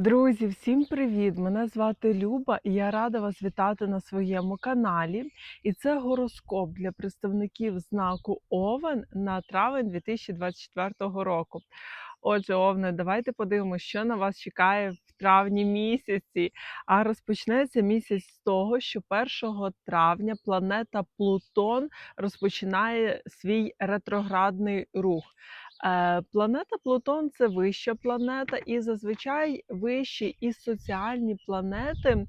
Друзі, всім привіт! Мене звати Люба і я рада вас вітати на своєму каналі. І це гороскоп для представників знаку Овен на травень 2024 року. Отже, Овне, давайте подивимося, що на вас чекає в травні місяці. А розпочнеться місяць з того, що 1 травня планета Плутон розпочинає свій ретроградний рух. Е, Планета Плутон це вища планета, і зазвичай вищі і соціальні планети е,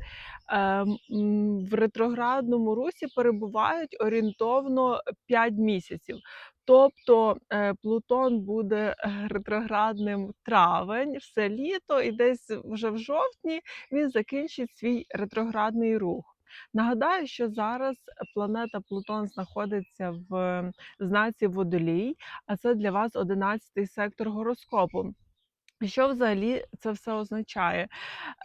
в ретроградному русі перебувають орієнтовно 5 місяців. Тобто е, Плутон буде ретроградним травень, все літо, і десь вже в жовтні він закінчить свій ретроградний рух. Нагадаю, що зараз планета Плутон знаходиться в знаці Водолій, а це для вас 11-й сектор гороскопу. Що взагалі це все означає?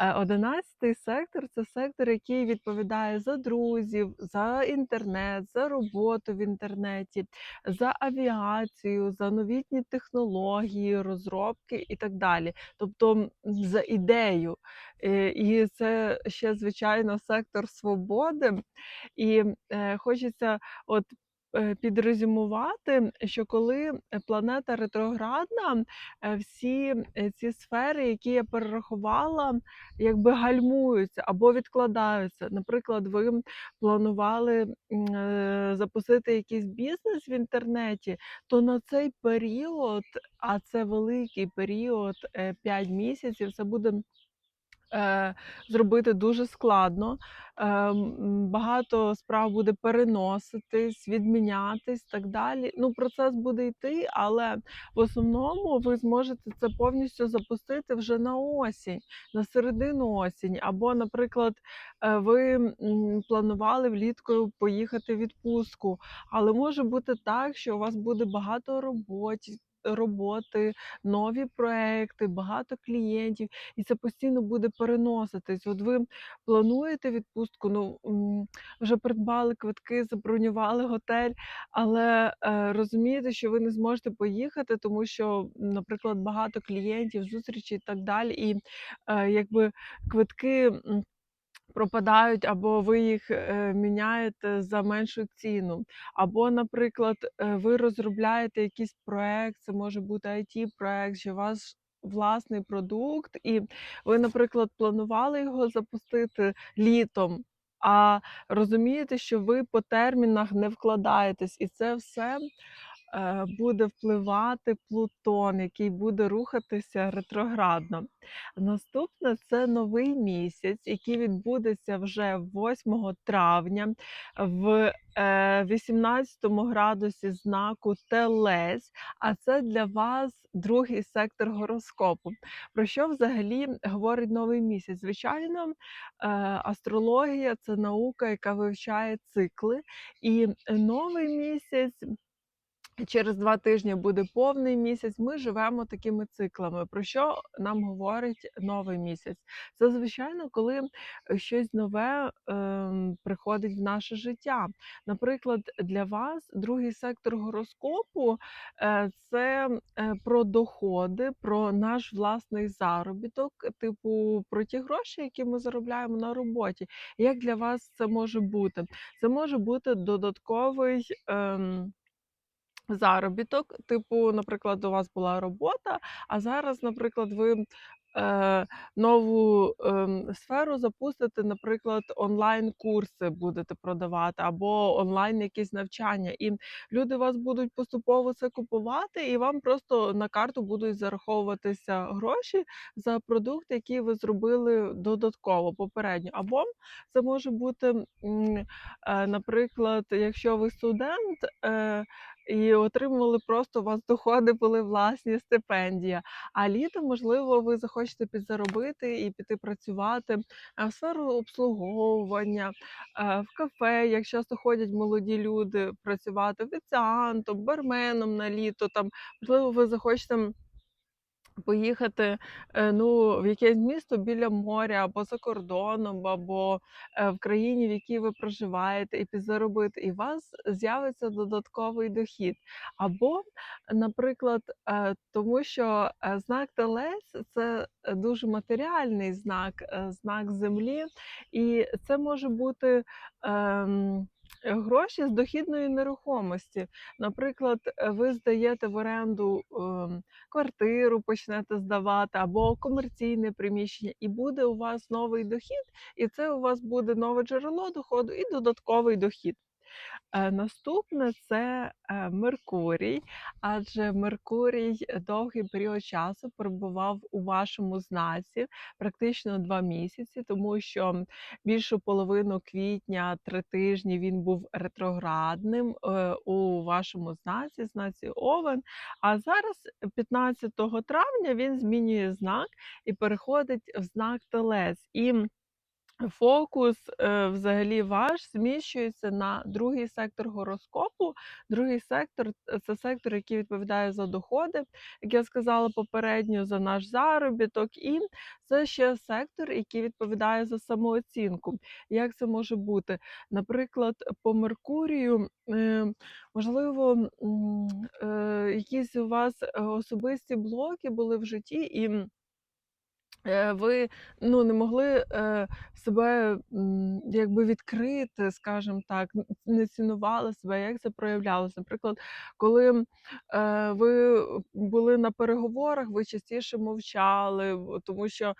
Е, 11-й сектор це сектор, який відповідає за друзів, за інтернет, за роботу в інтернеті, за авіацію, за новітні технології, розробки і так далі. Тобто за ідею. Е, І це ще, звичайно, сектор свободи. І е, хочеться от. Е, Підрезюмувати, що коли планета ретроградна, е, всі е, ці сфери, які я перерахувала, якби гальмуються або відкладаються. Наприклад, ви планували запустити якийсь бізнес в інтернеті, то на цей період, а це великий період, 5 місяців, це буде. Е, Зробити дуже складно, е, багато справ буде переноситись, відмінятись, так далі. Ну, процес буде йти, але в основному ви зможете це повністю запустити вже на осінь, на середину осінь. Або, наприклад, е, ви планували влітку поїхати в відпустку, але може бути так, що у вас буде багато роботи. Роботи, нові проекти, багато клієнтів, і це постійно буде переноситись. От ви плануєте відпустку, ну вже придбали квитки, забронювали готель, але е, розумієте, що ви не зможете поїхати, тому що, наприклад, багато клієнтів, зустрічі і так далі. І е, якби квитки. Пропадають, або ви їх е, міняєте за меншу ціну. Або, наприклад, е, ви розробляєте якийсь проект, це може бути it проект чи ваш власний продукт, і ви, наприклад, планували його запустити літом, а розумієте, що ви по термінах не вкладаєтесь, і це все буде впливати Плутон, який буде рухатися ретроградно. Наступне це новий місяць, який відбудеться вже 8 травня в е, 18 градусі знаку Телець, а це для вас другий сектор гороскопу. Про що взагалі говорить новий місяць? Звичайно, е, астрологія це наука, яка вивчає цикли, і новий місяць. Через два тижні буде повний місяць. Ми живемо такими циклами. Про що нам говорить новий місяць? Це звичайно, коли е, щось нове ем, приходить в наше життя. Наприклад, для вас другий сектор гороскопу е, це е, про доходи, про наш власний заробіток, типу про ті гроші, які ми заробляємо на роботі. Як для вас це може бути? Це може бути додатковий. Ем, Заробіток, типу, наприклад, у вас була робота, а зараз, наприклад, ви е, нову ем, сферу запустите, наприклад, онлайн-курси будете продавати або онлайн якісь навчання, і люди вас будуть поступово це купувати, і вам просто на карту будуть зараховуватися гроші за продукт, який ви зробили додатково попередньо. Або це може бути, е, наприклад, якщо ви студент. Е, і отримували просто у вас доходи були власні, стипендія. А літом, можливо, ви захочете підзаробити і піти працювати е, в сферу обслуговування, е, в кафе, як часто ходять молоді люди працювати офіціантом, барменом на літо. Там можливо, ви захочете Поїхати, е, ну, в якесь місто біля моря або за кордоном, або, е, в країні, в якій ви проживаєте, і підзаробити, і у вас з'явиться додатковий дохід. Або, наприклад, е, тому що, знак Телець- це, дуже матеріальний знак, знак землі, і це може бути, ем, гроші з дохідної нерухомості. Наприклад, е, ви здаєте в оренду, ем, квартиру почнете здавати або комерційне приміщення, і буде у вас новий дохід, і це у вас буде нове джерело доходу і додатковий дохід. Е, наступне це, е, Меркурій, адже Меркурій довгий період часу перебував у вашому знаці, практично 2 місяці, тому що більшу половину квітня, 3 тижні він був ретроградним, е, у вашому знаці, знаці Овен. А зараз, 15 травня, він змінює знак і переходить в знак Телець. І Фокус, е, взагалі ваш зміщується на другий сектор гороскопу. Другий сектор е, це сектор, який відповідає за доходи, як я сказала попередньо, за наш заробіток, і це ще сектор, який відповідає за самооцінку. Як це може бути? Наприклад, по Меркурію, е, можливо, якісь у вас особисті блоки були в житті, і ви, ну, не могли, е, себе, якби відкрити, скажімо так, не цінували себе. Як це проявлялося? Наприклад, коли, е, ви були на переговорах, ви частіше мовчали, тому що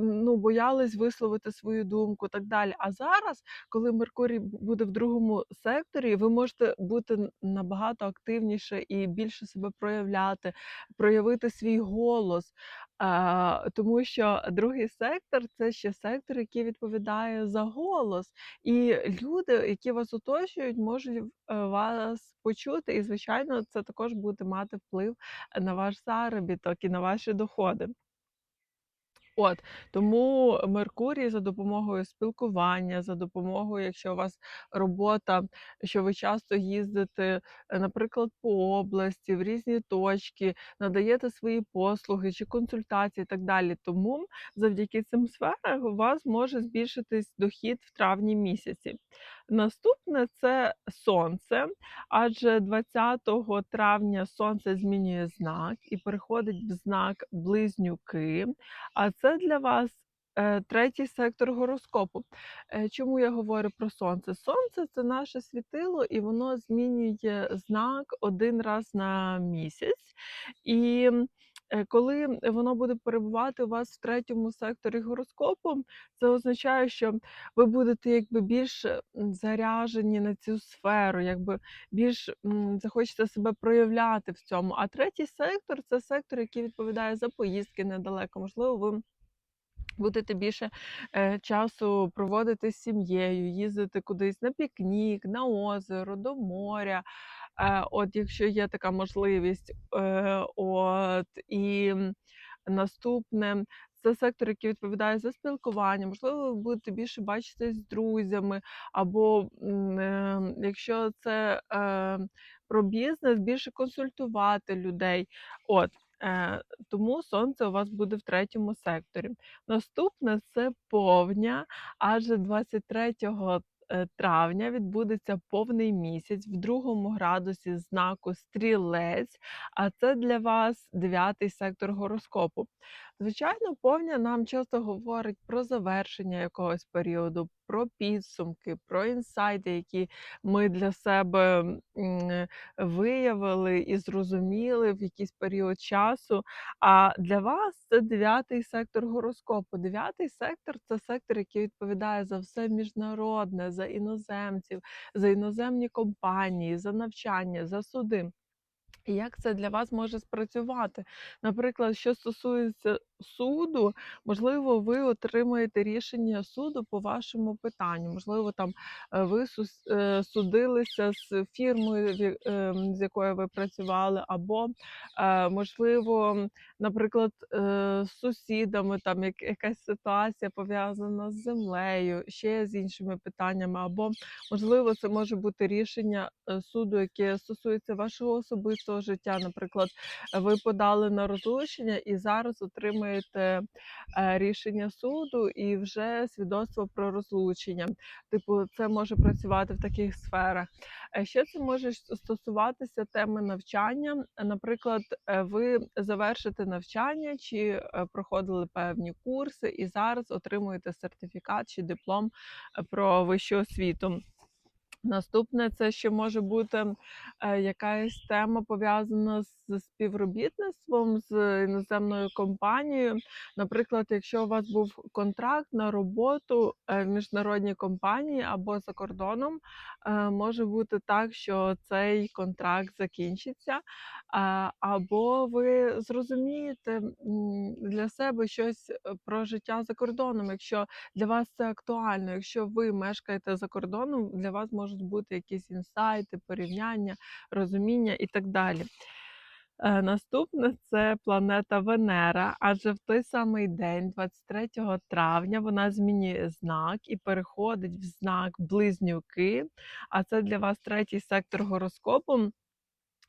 ну, боялись висловити свою думку, так далі. А зараз, коли Меркурій буде в другому секторі, ви можете бути набагато активніше і більше себе проявляти, проявити свій голос. А, тому що другий сектор це ще сектор, який відповідає за голос. І люди, які вас оточують, можуть е, вас почути. І, звичайно, це також буде мати вплив на ваш заробіток і на ваші доходи. От тому Меркурій за допомогою спілкування, за допомогою, якщо у вас робота, що ви часто їздите, е, наприклад, по області, в різні точки, надаєте свої послуги чи консультації, і так далі. Тому завдяки цим сферам у вас може збільшитись дохід в травні місяці. Наступне це сонце, адже 20 травня сонце змінює знак і переходить в знак близнюки. А це для вас, е, третій сектор гороскопу. Е, чому я говорю про сонце? Сонце це наше світило, і воно змінює знак один раз на місяць. І коли воно буде перебувати у вас в третьому секторі гороскопу, це означає, що ви будете якби більш заряжені на цю сферу, якби більш захочете себе проявляти в цьому. А третій сектор це сектор, який відповідає за поїздки недалеко. Можливо, ви. Будете більше е, часу проводити з сім'єю, їздити кудись на пікнік, на озеро, до моря. От якщо є така можливість, е, от і наступне це сектор, який відповідає за спілкування. Можливо, ви будете більше бачитись з друзями, або е, якщо це е, про бізнес, більше консультувати людей. От. Е, тому сонце у вас буде в третьому секторі. Наступне це повня, адже 23 е, травня відбудеться повний місяць в другому градусі знаку стрілець, а це для вас дев'ятий сектор гороскопу. Звичайно, повня нам часто говорить про завершення якогось періоду, про підсумки, про інсайти, які ми для себе виявили і зрозуміли в якийсь період часу. А для вас це дев'ятий сектор гороскопу. Дев'ятий сектор це сектор, який відповідає за все міжнародне, за іноземців, за іноземні компанії, за навчання, за суди. Як це для вас може спрацювати? Наприклад, що стосується суду, можливо, ви отримаєте рішення суду по вашому питанню. Можливо, там е, ви е, судилися з фірмою, ем, з якою ви працювали, або, е, можливо, наприклад, з сусідами, там якась ситуація пов'язана з землею, ще з іншими питаннями, або, можливо, це може бути рішення, суду, яке стосується вашого особистого життя. Наприклад, ви подали на розлучення і зараз отримуєте, е, рішення суду і вже свідоцтво про розлучення. Типу, це може працювати в таких сферах. Е, ще це може стосуватися теми навчання. Наприклад, е, ви завершите навчання чи, проходили певні курси і зараз отримуєте сертифікат чи диплом, про вищу освіту. Наступне це ще може бути, е, якась тема пов'язана з співробітництвом з іноземною компанією. Наприклад, якщо у вас був контракт на роботу, е, в міжнародній компанії або за кордоном, е, може бути так, що цей контракт закінчиться, або ви зрозумієте, для себе щось, про життя за кордоном, якщо для вас це актуально. Якщо ви мешкаєте за кордоном, для вас можуть бути якісь інсайти, порівняння, розуміння і так далі. Е, наступне це планета Венера, адже в той самий день, 23 травня, вона змінює знак і переходить в знак Близнюки, а це для вас третій сектор гороскопу.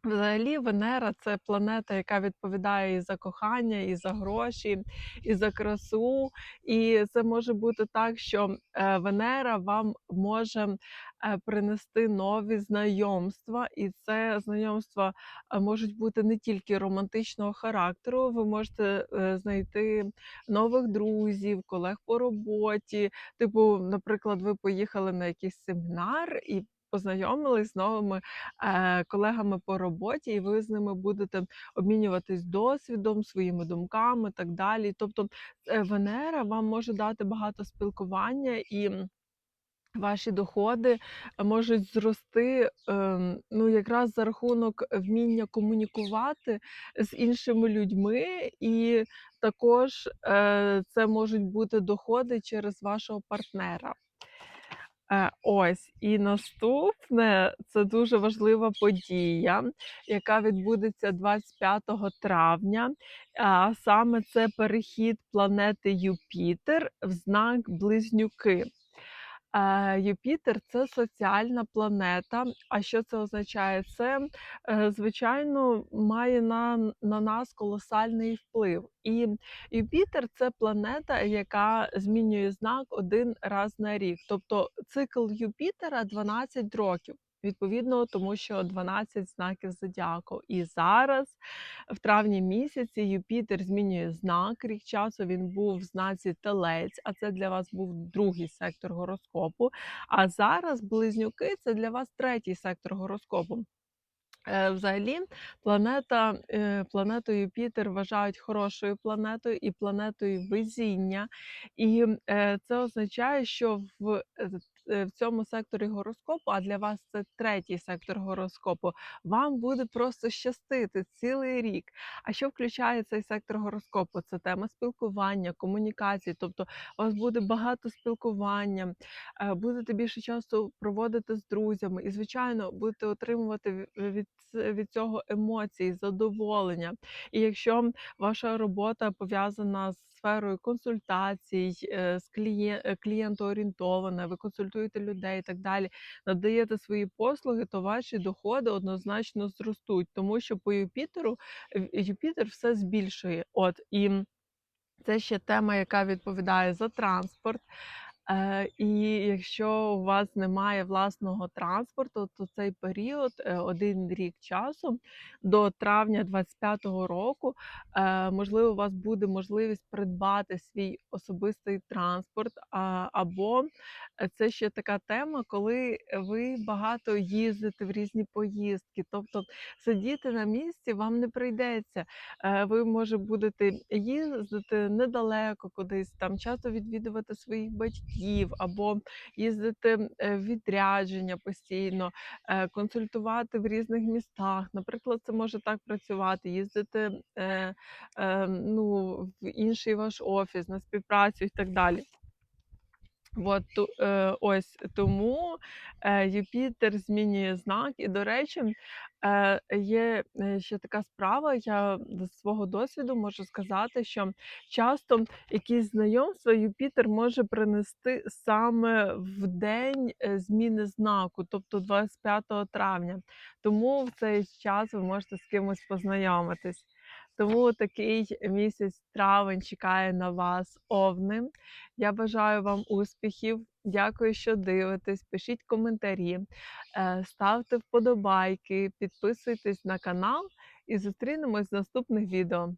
Взагалі, Венера це планета, яка відповідає і за кохання, і за гроші, і за красу. І це може бути так, що е, Венера вам може принести нові знайомства, і це знайомства е, можуть бути не тільки романтичного характеру. Ви можете е, знайти нових друзів, колег по роботі. Типу, наприклад, ви поїхали на якийсь семінар і познайомились з новими е, колегами по роботі, і ви з ними будете обмінюватись досвідом, своїми думками, так далі. Тобто, е, Венера вам може дати багато спілкування і. Ваші доходи можуть зрости, ем, ну, якраз за рахунок вміння комунікувати з іншими людьми, і також е, це можуть бути доходи через вашого партнера. Е, ось і наступне це дуже важлива подія, яка відбудеться 25 травня. А саме це перехід планети Юпітер в знак Близнюки. Юпітер це соціальна планета. А що це означає? Це, е, звичайно, має на, на нас колосальний вплив. І Юпітер це планета, яка змінює знак один раз на рік. Тобто цикл Юпітера 12 років. Відповідно, тому що 12 знаків зодіаку. І зараз, в травні місяці, Юпітер змінює знак рік часу. Він був в знаці Телець, а це для вас був другий сектор гороскопу. А зараз близнюки це для вас третій сектор гороскопу. Е, Взагалі, планета, е, планету Юпітер вважають хорошою планетою і планетою везіння. І е, це означає, що в, в цьому секторі гороскопу, а для вас це третій сектор гороскопу, вам буде просто щастити цілий рік. А що включає цей сектор гороскопу? Це тема спілкування, комунікації, тобто у вас буде багато спілкування, е, будете більше часу проводити з друзями, і, звичайно, будете отримувати від, від цього емоції, задоволення. І якщо ваша робота пов'язана з сферою консультацій, е, з клієн, е, клієнтоорієнтована, ви консультуєте людей і так далі, надаєте свої послуги, то ваші доходи однозначно зростуть, тому що по Юпітеру Юпітер все збільшує. От і це ще тема, яка відповідає за транспорт. Е, і якщо у вас немає власного транспорту, то цей період, один рік часу до травня 25-го року, е, можливо, у вас буде можливість придбати свій особистий транспорт. Або е, це ще така тема, коли ви багато їздите в різні поїздки. Тобто сидіти на місці вам не прийдеться. Е, ви, може, будете їздити недалеко кудись, там часто відвідувати своїх батьків або їздити е, в відрядження постійно, е, консультувати в різних містах. Наприклад, це може так працювати, їздити ну, в інший ваш офіс на співпрацю і так далі. От, е, ось тому е, Юпітер змінює знак. І, до речі, е, є ще така справа. Я з свого досвіду можу сказати, що часто якісь знайомства Юпітер може принести саме в день зміни знаку, тобто 25 травня. Тому в цей час ви можете з кимось познайомитись. Тому такий місяць травень чекає на вас, овним. Я бажаю вам успіхів. Дякую, що дивитесь. Пишіть коментарі, е, ставте вподобайки, підписуйтесь на канал і зустрінемось в наступних відео.